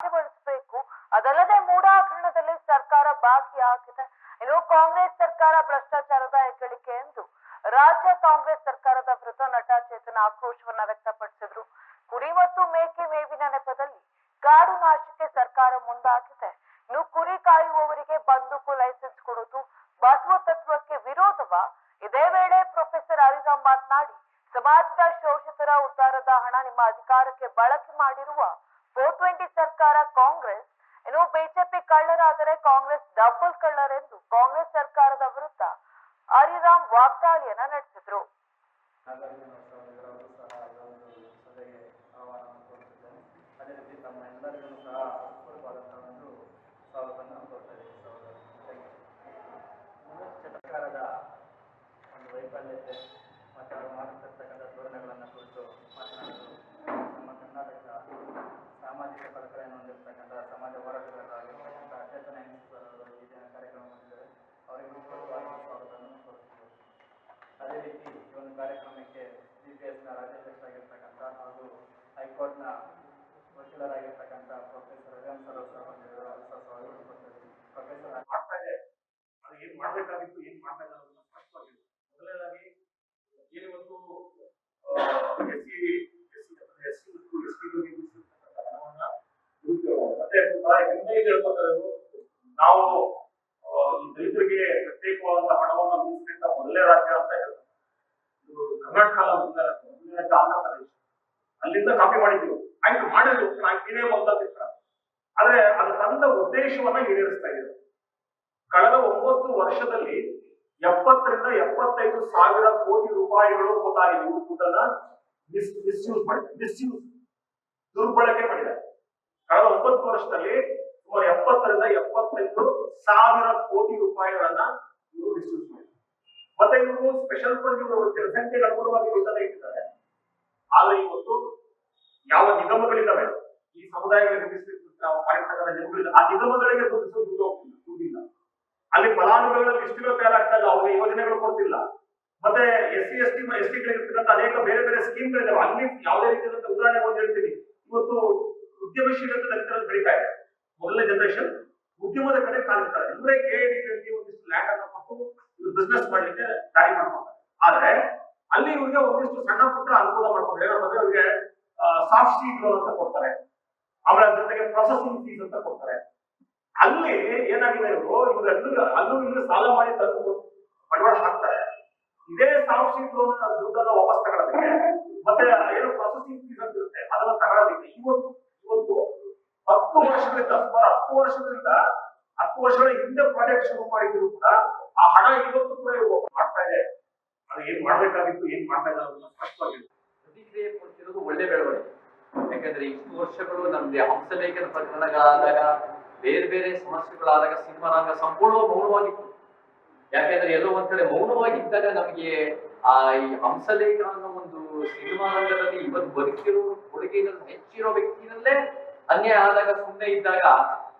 ಜಾರಿಗೊಳಿಸಬೇಕು ಅದಲ್ಲದೆ ಮೂಡಾಕರಣದಲ್ಲಿ ಸರ್ಕಾರ ಬಾಕಿ ಹಾಕಿದೆ. ಇನ್ನು ಕಾಂಗ್ರೆಸ್ ಸರ್ಕಾರ ಭ್ರಷ್ಟಾಚಾರದ ಹೆಗ್ಗಳಿಕೆ ಎಂದು ರಾಜ್ಯ ಕಾಂಗ್ರೆಸ್ ಸರ್ಕಾರದ ಮೃತ ನಟ ಚೇತನ ಆಕ್ರೋಶವನ್ನ ವ್ಯಕ್ತಪಡಿಸಿದ್ರು. ಕುರಿ ಮತ್ತು ಮೇಕೆ ಮೇವಿನ ನೆಪದಲ್ಲಿ ಕಾಡು ನಾಶಕ್ಕೆ ಸರ್ಕಾರ ಮುಂದಾಗಿದೆ. ಇನ್ನು ಕುರಿ ಕಾಯುವವರಿಗೆ ಬಂದೂಕು ಲೈಸೆನ್ಸ್ ಕೊಡುವುದು ಬಸವ ತತ್ವಕ್ಕೆ ವಿರೋಧವ? ಇದೇ ವೇಳೆ ಪ್ರೊಫೆಸರ್ ಹರಿರಾಮ್ ಮಾತನಾಡಿ, ಸಮಾಜದ ಶೋಷಿತರ ಉದ್ಧಾರದ ಹಣ ನಿಮ್ಮ ಅಧಿಕಾರಕ್ಕೆ ಬಳಕೆ ಮಾಡಿರುವ ಟ್ವೆಂಟಿ ಸರ್ಕಾರ ಕಾಂಗ್ರೆಸ್, ಇನ್ನು ಬಿಜೆಪಿ ಕಳ್ಳರಾದರೆ ಕಾಂಗ್ರೆಸ್ ಡಬಲ್ ಕಳ್ಳರೆಂದು ಕಾಂಗ್ರೆಸ್ ಸರ್ಕಾರದ ವಿರುದ್ಧ ಹರಿರಾಮ್ ವಾಗ್ದಾಳಿಯನ್ನ ನಡೆಸಿದ್ರು. ಸರ್ಕಾರದ ಸಹ ಇದೊಂದು ಹೈಕೋರ್ಟ್ನ ವಕೀಲರಾಗಿರ್ತಕ್ಕಂಥ ಪ್ರೊಫೆಸರ್ ರವಿರಾಮ್ ಸರ್ ಸಹ ಪ್ರೊಫೆಸರ್ ಮಾಡ್ತಾ ಇದೆ ಅದು ಏನ್ ಮಾಡ್ಬೇಕಾಗಿತ್ತು, ಏನ್ ಮಾಡ್ತಾ ಇಲ್ಲ ಸ್ಪಷ್ಟವಾಗಿಲ್ಲ ಮೊದಲನೇದಾಗಿ ಏನಿವತ್ತು ಎಸ್ ಸಿ ಎಸ್ ಸಿ ಮತ್ತು ಎಸ್ ಟಿ ಬಗ್ಗೆ ಮತ್ತೆ ಹೇಳ್ಕೊತಾರೆ ನಾವು ಈ ದಲಿತರಿಗೆ ಪ್ರತ್ಯೇಕವಾದ ಹಣವನ್ನ ಮೀಸಲಿಟ್ಟ ಮೊದಲನೇ ರಾಜ್ಯ ಅಂತ ಹೇಳ್ತಾರೆ ಇದು ಕರ್ನಾಟಕ ಅಲ್ಲ ಮೊದಲನೇ ರಾಜ್ಯ ಮೊದಲನೇ ರಾಜ್ಯ ಆಂಧ್ರ ಪ್ರದೇಶ ಅಲ್ಲಿಂದ ಕಾಪಿ ಮಾಡಿದ್ರು ಆಯ್ತು ಮಾಡಿದ್ರು ನಾನು ಏನೇ ಬಂದ ಆದ್ರೆ ಅದು ತಂದ ಉದ್ದೇಶವನ್ನ ಈಡೇರಿಸ್ತಾ ಇದೆ ಕಳೆದ ಒಂಬತ್ತು ವರ್ಷದಲ್ಲಿ ಎಪ್ಪತ್ತರಿಂದ ಎಪ್ಪತ್ತೈದು ಸಾವಿರ ಕೋಟಿ ರೂಪಾಯಿಗಳು ದುಡ್ಡನ್ನ ಮಿಸ್ ಮಿಸ್ಯೂಸ್ ಮಾಡಿ ಮಿಸ್ಯೂಸ್ ದುರ್ಬಳಕೆ ಮಾಡಿದ್ದಾರೆ. ಕಳೆದ ಒಂಬತ್ತು ವರ್ಷದಲ್ಲಿ ಸುಮಾರು ಎಪ್ಪತ್ತರಿಂದ ಎಪ್ಪತ್ತೈದು ಸಾವಿರ ಕೋಟಿ ರೂಪಾಯಿಗಳನ್ನ ಇವರು ಮಿಸ್ಯೂಸ್ ಮಾಡಿದ್ದಾರೆ ಮತ್ತೆ ಇವರು ಸ್ಪೆಷಲ್ ಫಂಡ್ ಇವರು ಜನಸಂಖ್ಯೆಗೆ ಅನುಗುಣವಾಗಿ ದುಡ್ಡನ್ನ ಇಟ್ಟಿದ್ದಾರೆ. ಆದ್ರೆ ಇವತ್ತು ಯಾವ ನಿಗಮಗಳಿದ್ದಾವೆ? ಈ ಸಮುದಾಯಗಳಿಗೆ ಮೀಸಲಿಟ್ಟು ಮಾಡಿರ್ತಕ್ಕಂಥ ನಿಗಮಗಳಿದೆ ಆ ನಿಗಮಗಳಿಗೆ ದುಡ್ಡಿಲ್ಲ. ಅಲ್ಲಿ ಫಲಾನುಭವಿಗಳ ಲಿಸ್ಟ್ಗಳು ತಯಾರಾಗ್ತಾ ಇಲ್ಲ ಅವ್ರಿಗೆ ಯೋಜನೆಗಳು ಕೊಡ್ತಿಲ್ಲ. ಮತ್ತೆ S C, S T, S ಟಿಗಳಿರ್ತಕ್ಕಂಥ ಅನೇಕ ಬೇರೆ ಬೇರೆ ಸ್ಕೀಮ್ಗಳಿದಾವೆ. ಅಲ್ಲಿ ಯಾವುದೇ ರೀತಿಯಾದಂತ ಉದಾಹರಣೆ ಒಂದು ಹೇಳ್ತೀನಿ. ಇವತ್ತು ಉದ್ಯಮಶೀಲತೆ ದಲಿತರಲ್ಲಿ ಬೆಳೀತಾ ಇದೆ. ಮೊದಲನೇ ಜನರೇಷನ್ ಉದ್ಯಮದ ಕಡೆ ಕಾಲಿರ್ತಾರೆ ಇವರೇ ಕೆ ಒಂದಿಷ್ಟು ಲ್ಯಾಂಡ್ ಅನ್ನು ಕೊಟ್ಟು ಇವರು ಬಿಸ್ನೆಸ್ ಮಾಡ್ಲಿಕ್ಕೆ ದಾರಿ ಮಾಡ್ಕೊತಾರೆ ಆದ್ರೆ ಅಲ್ಲಿ ಇವರಿಗೆ ಒಂದಿಷ್ಟು ಸಣ್ಣ ಪುಟ್ಟ ಅನುಕೂಲ ಮಾಡ್ತಾರೆ ಏನಂತಂದ್ರೆ ಅವರಿಗೆ ಸಾಫ್ಟ್ ಸ್ಟೀಲ್ ಲೋನ್ ಅಂತ ಕೊಡ್ತಾರೆ. ಅದ್ರ ಜೊತೆಗೆ ಪ್ರೊಸೆಸಿಂಗ್ ಫೀಸ್ ಅಂತ ಕೊಡ್ತಾರೆ. ಅಲ್ಲಿ ಏನಾಗಿದೆ ಇವರು? ಇವರೆಲ್ಲರೂ ಅಲ್ಲೂ ಇಲ್ಲೂ ಸಾಲ ಮಾಡಿ ತಂದು ಬಂಡವಾಳ ಹಾಕ್ತಾರೆ. ಇದೇ ಸ್ಟೀಲ್ ಲೋನ್ ದುಡ್ಡನ್ನ ವಾಪಸ್ ತಗೊಳ್ಳೋದಕ್ಕೆ ಮತ್ತೆ ಏನು ಪ್ರೊಸೆಸಿಂಗ್ ಫೀಸ್ ಅಂತ ಇರುತ್ತೆ, ಅದನ್ನ ತಗೊಳ್ಳೋದಕ್ಕೆ ಇವತ್ತು ಇವತ್ತು ಹತ್ತು ವರ್ಷಗಳಿಂದ, ಸುಮಾರು ಹತ್ತು ವರ್ಷಗಳಿಂದ, ಹತ್ತು ವರ್ಷಗಳ ಹಿಂದೆ ಪ್ರಾಜೆಕ್ಟ್ ಶುರು ಮಾಡಿದ್ರು ಕೂಡ ಆ ಹಣ ಇವತ್ತು ಕೂಡ ಮಾಡ್ತಾ ಇದೆ ಅದು ಏನ್ ಮಾಡ್ಬೇಕಾಗಿತ್ತು, ಏನ್ ಮಾಡ್ತಾ ಇಲ್ಲ ಅನ್ನೋದನ್ನ ಸ್ಪಷ್ಟವಾಗಿಲ್ಲ ಪ್ರತಿಕ್ರಿಯೆ ಕೊಡ್ತಿರೋದು ಒಳ್ಳೆ ಬೆಳವಣಿಗೆ ಯಾಕಂದ್ರೆ ಇಷ್ಟು ವರ್ಷಗಳು ನಮ್ದು ಹಂಸಲೇಖನ ಪ್ರಕರಣಗಳಾದಾಗ ಬೇರೆ ಬೇರೆ ಸಮಸ್ಯೆಗಳಾದಾಗ ಸಿನಿಮಾ ರಂಗ ಸಂಪೂರ್ಣ ಮೌನವಾಗಿತ್ತು. ಯಾಕೆಂದ್ರೆ ಎಲ್ಲೋ ಒಂದ್ ಕಡೆ ಮೌನವಾಗಿದ್ದಾಗ ನಮಗೆ ಆ ಈ ಹಂಸಲೇಖನ ಅನ್ನೋ ಒಂದು ಸಿನಿಮಾ ರಂಗದಲ್ಲಿ ಇವತ್ತು ಬದುಕಿರೋ ಕೊಡುಗೆಗಳು ಹೆಚ್ಚಿರೋ ವ್ಯಕ್ತಿನಲ್ಲೇ ಅನ್ಯಾಯ ಆದಾಗ ಸುಮ್ಮನೆ ಇದ್ದಾಗ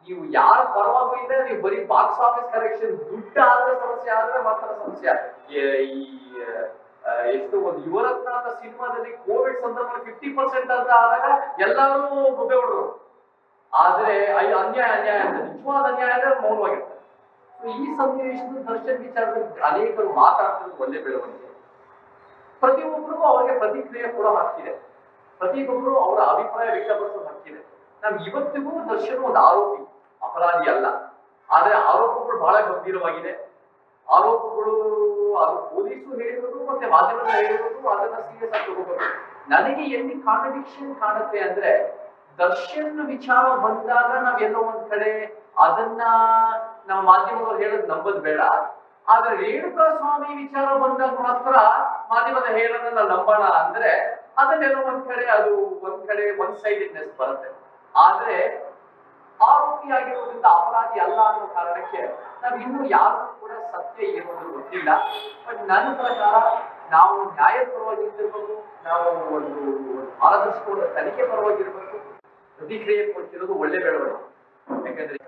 ನೀವು ಯಾರ ಪರವಾಗೂ ಇಲ್ಲ, ನೀವು ಬರೀ ಬಾಕ್ಸ್ ಆಫೀಸ್ ಕಲೆಕ್ಷನ್ ದುಡ್ಡು ಆದ್ರೆ ಸಮಸ್ಯೆ ಆದ್ರೆ ಮಾತ್ರ ಸಮಸ್ಯೆ ಈ- ಎಷ್ಟು ಒಂದು ಯುವರತ್ನ ಸಿನಿಮಾದಲ್ಲಿ ಕೋವಿಡ್ ಸಂದರ್ಭದಲ್ಲಿ ಫಿಫ್ಟಿ ಪರ್ಸೆಂಟ್ ಅಂತ ಆದಾಗ ಎಲ್ಲರೂ ಬೊಬ್ಬೆ ಹೊಡೆದ್ರು. ಆದ್ರೆ ಅಲ್ಲಿ ಅನ್ಯಾಯ ಅನ್ಯಾಯ ಅಂತ, ನಿಜವಾದ ಅನ್ಯಾಯ ಅಂದ್ರೆ ಮೌನವಾಗಿರ್ತದೆ ಈ ಸನ್ನಿವೇಶದ ದರ್ಶನ್ ವಿಚಾರದಲ್ಲಿ ಅನೇಕರು ಮಾತಾಡ್ತಿರೋದು ಒಳ್ಳೆ ಬೆಳವಣಿಗೆ. ಪ್ರತಿಯೊಬ್ಬರಿಗೂ ಅವರಿಗೆ ಪ್ರತಿಕ್ರಿಯೆ ಕೂಡ ಹಕ್ಕಿದೆ. ಪ್ರತಿಯೊಬ್ಬರು ಅವರ ಅಭಿಪ್ರಾಯ ವ್ಯಕ್ತಪಡಿಸೋ ಹಕ್ಕಿದೆ. ನಮ್ ಇವತ್ತಿಗೂ ದರ್ಶನ್ ಒಂದು ಆರೋಪಿ, ಅಪರಾಧಿ ಅಲ್ಲ. ಆದ್ರೆ ಆರೋಪಗಳು ಬಹಳ ಗಂಭೀರವಾಗಿದೆ. ಆರೋಪಗಳು, ಅದು ಪೊಲೀಸರು ಹೇಳಿರೋದು ಮತ್ತೆ ಮಾಧ್ಯಮಗಳು ಹೇಳಿರೋದು, ಅದನ್ನ ಸೀರಿಯಸ್ ಆಗಿ ತಗೋಬೇಕು. ನನಗೆ ಎಲ್ಲಿ ಕಾಂಟ್ರಡಿಕ್ಷನ್ ಕಾಣುತ್ತೆ ಅಂದ್ರೆ ದರ್ಶನ್ ವಿಚಾರ ಬಂದಾಗ ನಾವೆಲ್ಲೋ ಒಂದ್ ಕಡೆ ಅದನ್ನ ನಮ್ಮ ಮಾಧ್ಯಮದವ್ರು ಹೇಳೋದು ನಂಬದ್ ಬೇಡ. ಆದ್ರೆ ರೇಣುಕಾ ಸ್ವಾಮಿ ವಿಚಾರ ಬಂದಾಗ ಮಾತ್ರ ಮಾಧ್ಯಮದ ಹೇಳೋದನ್ನ ನಂಬೋಣ ಅಂದ್ರೆ, ಅದನ್ನೆಲ್ಲೋ ಒಂದ್ ಕಡೆ ಅದು ಒಂದ್ ಕಡೆ ಒಂದ್ ಸೈಡೆಡ್ನೆಸ್ ಬರುತ್ತೆ. ಆದ್ರೆ ಆರೋಪಿಯಾಗಿರುವುದರಿಂದ ಅಪರಾಧಿ ಅಲ್ಲ ಅನ್ನುವ ಕಾರಣಕ್ಕೆ ನಾವು ಇನ್ನೂ ಯಾರು ಕೂಡ ಸತ್ಯ ಇರೋದು ಗೊತ್ತಿಲ್ಲ. ಬಟ್ ನನ್ನ ಪ್ರಕಾರ ನಾವು ನ್ಯಾಯಪರವಾಗಿರ್ತಿರ್ಬೇಕು ನಾವು ಒಂದು ಪಾರದರ್ಶಕ ತನಿಖೆ ಪರವಾಗಿರ್ಬೇಕು ಪ್ರತಿಕ್ರಿಯೆ ಕೊಡ್ತಿರೋದು ಒಳ್ಳೆ ಬೆಳವಣಿಗೆ. ಯಾಕಂದ್ರೆ